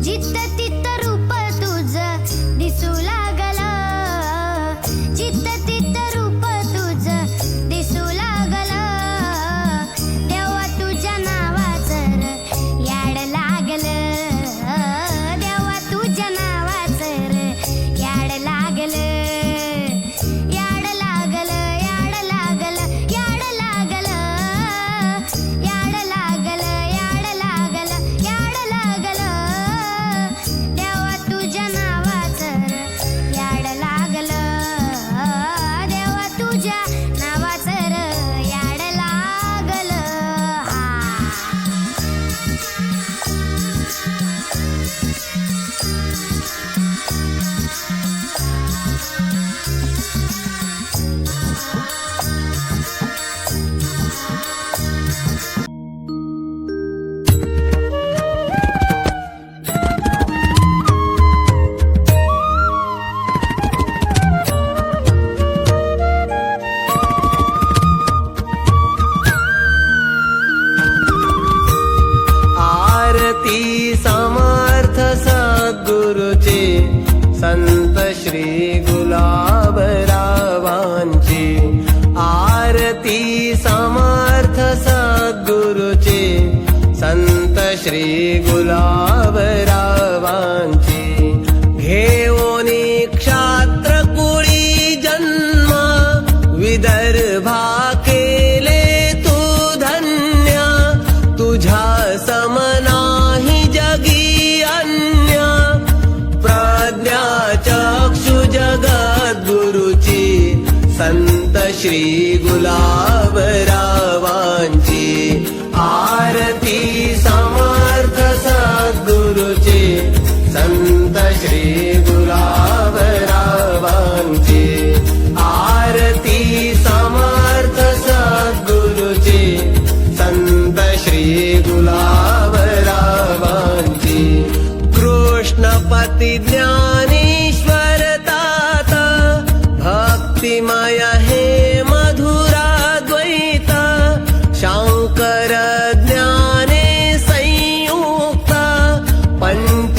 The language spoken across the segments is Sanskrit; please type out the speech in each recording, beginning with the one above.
जित्त संत श्री गुलाबरावांची आरती समर्थ सद्गुरुचे संत श्री श्री गुलाबरावांची आरती समर्थ सद्गुरुची संत श्री गुलाबरावांची आरती समर्थ सद्गुरुची संत श्री गुलाबरावांची कृष्णपती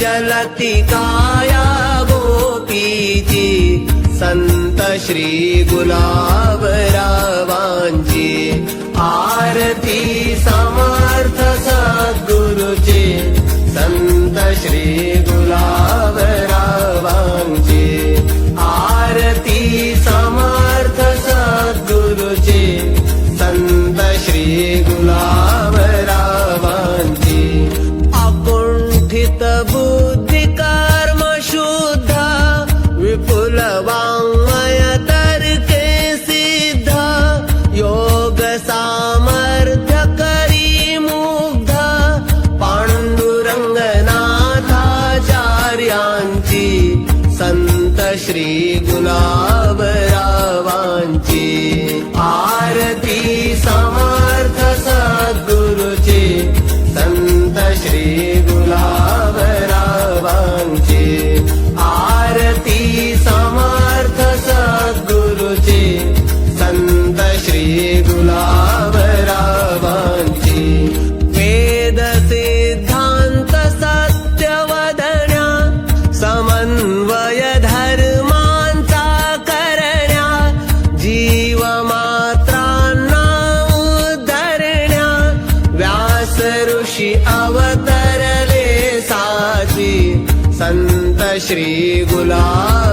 पञ्चलतिकाया गोपीजी संत श्री गुलाबरावांची आरती समर्थ सद्गुरुचे संत श्री गुलाबरावांची आरती समर्थ सद्गुरुचे संत श्री गुलाबरावांची संत श्री गुलाबरावांची वेद सिद्धांत सत्यवदण्या समन्वय धर्मांचा करण्या जीव मात्रांना उद्धरण्या व्यास ऋषी अवतरले साची। संत श्री गुलाब